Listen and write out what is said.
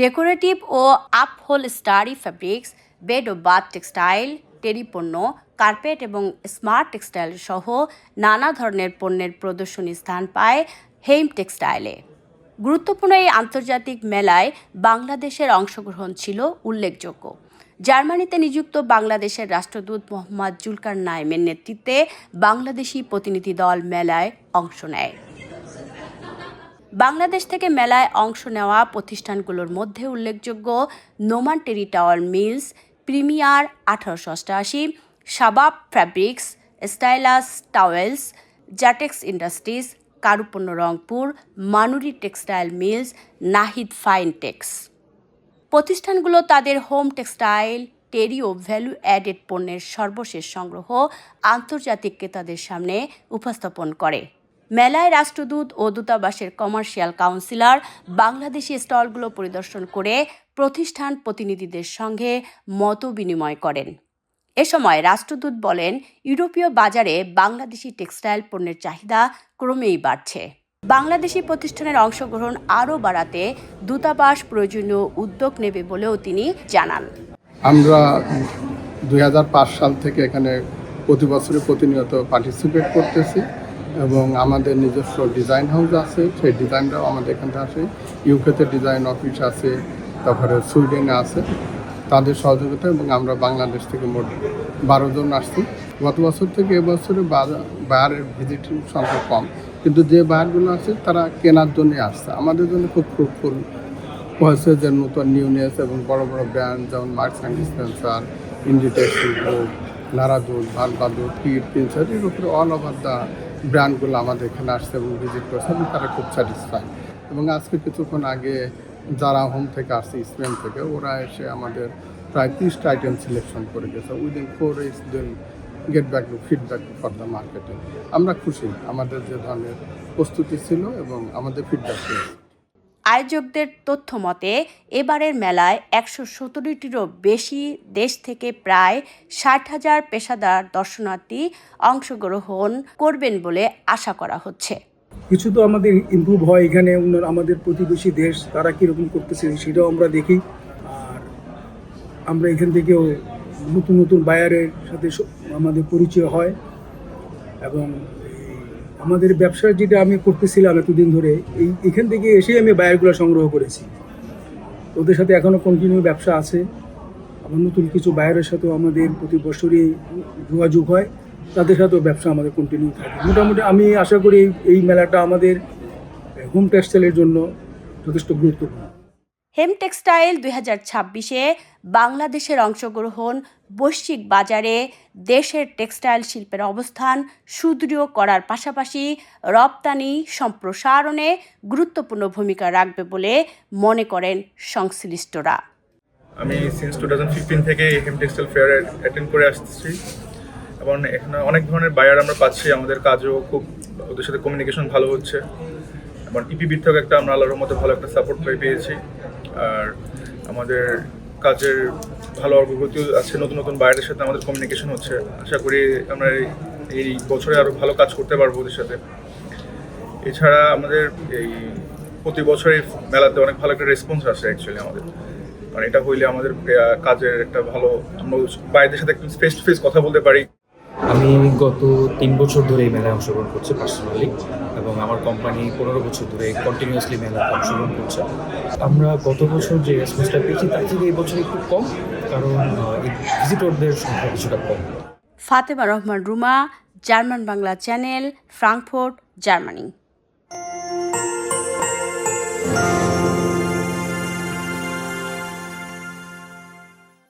Decorative ও upholstery fabrics bed ও bath textile terry পণ্য কার্পেট এবং স্মার্ট টেক্সটাইল সহ নানা ধরনের পণ্যের প্রদর্শনী স্থান পায় হেইম টেক্সটাইলে গুরুত্বপূর্ণ এই আন্তর্জাতিক মেলায় বাংলাদেশের অংশগ্রহণ ছিল উল্লেখযোগ্য। জার্মানিতে নিযুক্ত বাংলাদেশের রাষ্ট্রদূত মোহাম্মদ জুলকার নাইমের নেতৃত্বে বাংলাদেশি প্রতিনিধি দল মেলায় অংশ নেয়। বাংলাদেশ থেকে মেলায় অংশ নেওয়া প্রতিষ্ঠানগুলোর মধ্যে উল্লেখযোগ্য Noman terry towel mills, premier আঠারোশো অষ্টআশি, Shabab fabrics, stylus towels Jatex industries, Karupannya Rangpur, Manuri textile mills, Nahid fine tex. প্রতিষ্ঠানগুলো তাদের হোম টেক্সটাইল, টেরি ও ভ্যালু অ্যাডেড পণ্যের সর্বশেষ সংগ্রহ আন্তর্জাতিক ক্রেতাদের সামনে উপস্থাপন করে। মেলায় রাষ্ট্রদূত ও দূতাবাসের কমার্শিয়াল কাউন্সিলর বাংলাদেশি স্টলগুলো পরিদর্শন করে প্রতিষ্ঠান প্রতিনিধিদের সঙ্গে মত বিনিময় করেন। এ সময় রাষ্ট্রদূত বলেন, ইউরোপীয় বাজারে বাংলাদেশি টেক্সটাইল পণ্যের চাহিদা ক্রমেই বাড়ছে। বাংলাদেশি প্রতিষ্ঠানের অংশগ্রহণ আরও বাড়াতে দূতাবাস প্রয়োজনীয় উদ্যোগ নেবে বলেও তিনি জানান। আমরা দুই হাজার পাঁচ সাল থেকে এখানে প্রতি বছরে প্রতিনিয়ত পার্টিসিপেট করতেছি। এবং আমাদের নিজস্ব ডিজাইন হাউস আছে, সেই ডিজাইনটাও আমাদের এখান থেকে আসে। ইউকেতে ডিজাইন অফিস আছে, তারপরে সুইডেনে আছে। তাদের সহযোগিতা এবং আমরা বাংলাদেশ থেকে মোট বারো জন আসছি। গত বছর থেকে এবছরে বায়ারের ভিজিটিং সংখ্যা কম। কিন্তু যে বায়ারগুলো আছে, তারা কেনার জন্য আসছে। আমাদের জন্য খুব ফ্রুটফুল হয়েছে যে নতুন নিউনেস এবং বড় বড় ব্র্যান্ড যেমন মার্কস অ্যান্ড স্পেন্সার ইন্ডিটেক্স লারাদুল ভালবাদুল পিট পিনসার এর উপরে অল ওভার দ্য ব্র্যান্ডগুলো আমাদের এখানে আসছে এবং ভিজিট করছে এবং তারা খুব স্যাটিসফাই এবং আজকে কিছুক্ষণ আগে যারা হোম থেকে আসছে স্পেন থেকে, ওরা এসে আমাদের প্রায় তিরিশটা আইটেম সিলেকশন করে গেছে। Within four is then get back to feedback for the মার্কেটে আমরা খুশি, আমাদের যে ধরনের প্রস্তুতি ছিল এবং আমাদের ফিডব্যাক পেয়েছি। আয়োজকদের তথ্য মতে, এবারের মেলায় একশো সতেরোটিরও বেশি দেশ থেকে প্রায় ষাট হাজার পেশাদার দর্শনার্থী অংশগ্রহণ করবেন বলে আশা করা হচ্ছে। কিছু তো আমাদের ইমপ্রুভ হয় এখানে আমাদের প্রতিবেশী দেশ, তারা কীরকম করতেছে সেটাও আমরা দেখি। আর আমরা এখান থেকেও নতুন নতুন বায়ারের সাথে আমাদের পরিচয় হয় এবং আমাদের ব্যবসা যেটা আমি করতেছিলাম এতদিন ধরে, এই এখান থেকে এসেই আমি বায়ারগুলো সংগ্রহ করেছি। ওদের সাথে এখনও কন্টিনিউ ব্যবসা আছে। আবার নতুন কিছু বায়ারের সাথেও আমাদের প্রতি বছরই যোগাযোগ হয়। তাদের সাথেও ব্যবসা আমাদের কন্টিনিউ থাকে। মোটামুটি আমি আশা করি এই- এই মেলাটা আমাদের হোম টেক্সটাইলের জন্য যথেষ্ট গুরুত্বপূর্ণ। হেম টেক্সটাইল দুই হাজার ছাব্বিশে বাংলাদেশের অংশগ্রহণ, বৈশ্বিক বাজারে দেশের টেক্সটাইল শিল্পের অবস্থান সুদৃঢ় করার পাশাপাশি রপ্তানি সম্প্রসারণে গুরুত্বপূর্ণ ভূমিকা রাখবে বলে মনে করেন সংশ্লিষ্টরা। আমি সিন্স টু থাউজেন্ড ফিফটিন থেকে হেম টেক্সটাইল ফেয়ার অ্যাটেন্ড করে আসতেছি এবং এখানে অনেক ধরনের বায়ার আমরা পাচ্ছি। আমাদের কাজও খুব, ওদের সাথে কমিউনিকেশন ভালো হচ্ছে। এবং ইপিবির থেকে একটা আমরা আল্লাহর মতো ভালো একটা সাপোর্ট পেয়েছি। আর আমাদের কাজের ভালো অগ্রগতি আছে, নতুন নতুন বাইরের সাথে আমাদের কমিউনিকেশন হচ্ছে। আশা করি আমরা এই- বছরে আরও ভালো কাজ করতে পারব ওদের সাথে। এছাড়া আমাদের এই প্রতি বছর এই মেলাতে অনেক ভালো একটা রেসপন্স আসে অ্যাকচুয়ালি আমাদের। কারণ এটা হইলে আমাদের কাজের একটা ভালো, আমরা বাইরের সাথে একটু ফেস টু ফেস কথা বলতে পারি। আমি গত তিন বছর ধরে এই মেলায় অংশগ্রহণ করছি পার্সোনালি এবং আমার কোম্পানি পনেরো বছর ধরে কন্টিনিউয়াসলি মেলায় অংশগ্রহণ করছে। আমরা গত বছর যে রেসপন্সটা পেয়েছি, তার থেকে এই বছর একটু কম, কারণ ভিজিটরদের সংখ্যা কিছুটা কম। Fatema Rahman Ruma, German Bangla channel, Frankfurt, Germany.